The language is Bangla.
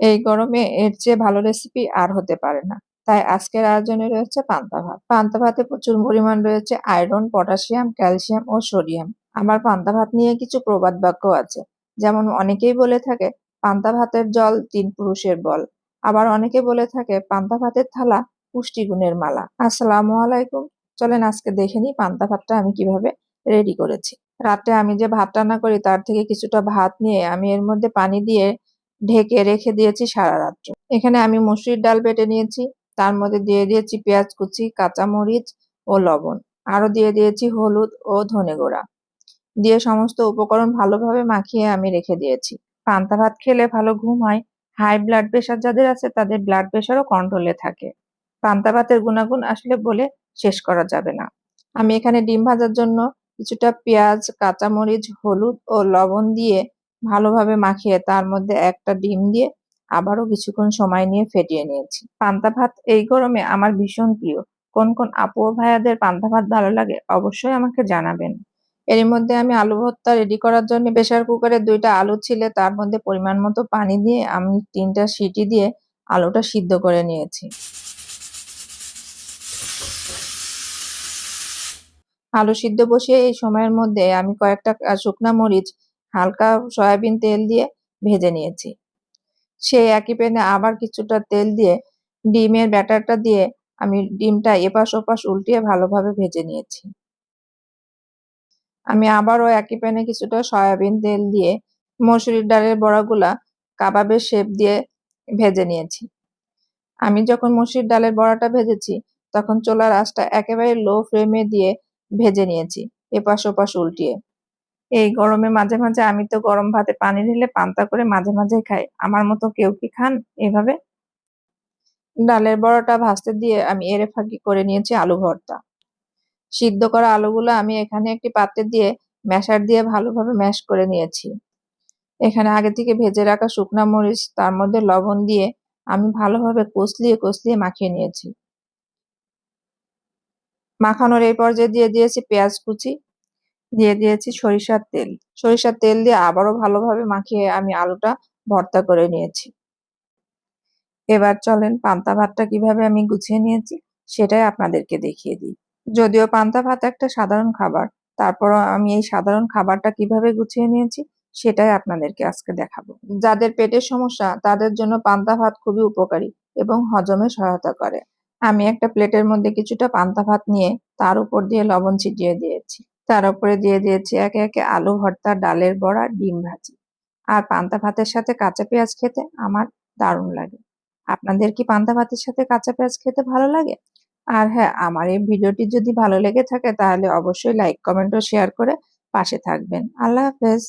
এই গরমে এর চেয়ে ভালো রেসিপি আর হতে পারে না। তাই আজকের আয়োজনে রয়েছে পান্তা ভাত। পান্তা ভাতে প্রচুর পরিমাণ রয়েছে আয়রন, পটাশিয়াম, ক্যালসিয়াম ও সোডিয়াম। আমার পান্তা ভাত নিয়ে কিছু প্রবাদ বাক্য আছে। যেমন অনেকেই বলে থাকে পান্তা ভাতের জল তিন পুরুষের বল। আবার অনেকে বলে থাকে পান্তা ভাতের থালা পুষ্টিগুণের মালা। আসসালামু আলাইকুম। চলেন আজকে দেখে নিই পান্তা ভাতটা আমি কীভাবে রেডি করেছি। রাতে আমি যে ভাত রান্না করি তার থেকে কিছুটা ভাত নিয়ে আমি এর মধ্যে পানি দিয়ে ঢেকে রেখে দিয়েছি সারা রাত্র। এখানে আমি মসুরির ডাল বেটে নিয়েছি, তার মধ্যে দিয়ে দিয়েছি পেঁয়াজ কুচি, কাঁচামরিচ ও লবণ। আরও দিয়ে দিয়েছি হলুদ ও ধনে গুঁড়া। দিয়ে সমস্ত উপকরণ ভালোভাবে মাখিয়ে আমি রেখে দিয়েছি। পান্তা ভাত খেলে ভালো ঘুম হয়। হাই ব্লাড প্রেশার যাদের আছে, তাদের ব্লাড প্রেশারও কন্ট্রোলে থাকে। পান্তা ভাতের গুণাগুণ আসলে বলে শেষ করা যাবে না। আমি এখানে ডিম ভাজার জন্য কিছুটা পেঁয়াজ, কাঁচামরিচ, হলুদ ও লবণ দিয়ে ভালোভাবে মাখিয়ে তার মধ্যে একটা ডিম দিয়ে আবারও কিছুক্ষণ সময় নিয়ে ফেটিয়ে নিয়েছি। পান্তা ভাত এই গরমে আমার ভীষণ প্রিয়। কোন কোন আপু ভাইয়াদের পান্তা ভাত ভালো লাগে অবশ্যই আমাকে জানাবেন। এর মধ্যে আমি আলু ভর্তা রেডি করার জন্য প্রেশার কুকারে দুইটা আলু ছিলে, তার মধ্যে পরিমাণ মতো পানি দিয়ে আমি তিনটা সিটি দিয়ে আলুটা সিদ্ধ করে নিয়েছি। আলু সিদ্ধ বসিয়ে এই সময়ের মধ্যে আমি কয়েকটা শুকনা মরিচ হালকা সয়াবিন তেল দিয়ে ভেজে নিয়েছি। সেই একই প্যানে আবার কিছুটা তেল দিয়ে ডিমের ব্যাটারটা দিয়ে আমি ডিমটা এপাশ ওপাশ উল্টিয়ে ভালোভাবে ভেজে নিয়েছি। আমি আবারও একই প্যানে কিছুটা সয়াবিন তেল দিয়ে মসুরির ডালের বড়াগুলা কাবাবের শেপ দিয়ে ভেজে নিয়েছি। আমি যখন মসুরির ডালের বড়াটা ভেজেছি, তখন চোলার আঁচটা একেবারে লো ফ্লেমে দিয়ে ভেজে নিয়েছি, এপাশ ওপাশ উল্টিয়ে। এই গরমে মাঝে মাঝে আমি তো গরম ভাতে পানি ঢেলে পান্তা করে মাঝে মাঝে খাই। আমার মতো কেউ কি খান এভাবে? ডালের বড়াটা ভাজতে দিয়ে আমি এরে ফাঁকি করে নিয়েছি আলু ভর্তা। সিদ্ধ করা আলুগুলো আমি এখানে একটি পাত্রে দিয়ে ম্যাশার দিয়ে ভালোভাবে ম্যাশ করে নিয়েছি। এখানে আগে থেকে ভেজে রাখা শুকনা মরিচ, তার মধ্যে লবণ দিয়ে আমি ভালোভাবে কষলিয়ে কষলিয়ে মাখিয়ে নিয়েছি। মাখানোর এই পর্যায়ে দিয়ে দিয়েছি পেঁয়াজ কুচি। দিয়ে দিয়েছি সরিষার তেল। সরিষার তেল দিয়ে আবারও ভালোভাবে মাখিয়ে আমি আলুটা ভর্তা করে নিয়েছি। এবার চলেন পান্তা ভাতটা কীভাবে আমি গুছিয়ে নিয়েছি সেটাই আপনাদেরকে দেখিয়ে দিই। যদিও পান্তা ভাত একটা সাধারণ খাবার, তারপরও আমি এই সাধারণ খাবারটা কীভাবে গুছিয়ে নিয়েছি সেটাই আপনাদেরকে আজকে দেখাবো। যাদের পেটের সমস্যা, তাদের জন্য পান্তা ভাত খুবই উপকারী এবং হজমে সহায়তা করে। আমি একটা প্লেটের মধ্যে কিছুটা পান্তা ভাত নিয়ে তার উপর দিয়ে লবণ ছিটিয়ে দিয়েছি। তার উপরে দিয়ে দিয়েছি একে একে আলু, ভর্তা, ডালের বড়া, ডিম ভাজি। আর পান্তা ভাতের সাথে কাঁচা পেঁয়াজ খেতে আমার দারুণ লাগে। আপনাদের কি পান্তা ভাতের সাথে কাঁচা পেঁয়াজ খেতে ভালো লাগে? আর হ্যাঁ আমার এই ভিডিওটি যদি ভালো লেগে থাকে তাহলে অবশ্যই লাইক, কমেন্ট ও শেয়ার করে পাশে থাকবেন। আল্লাহ হাফেজ।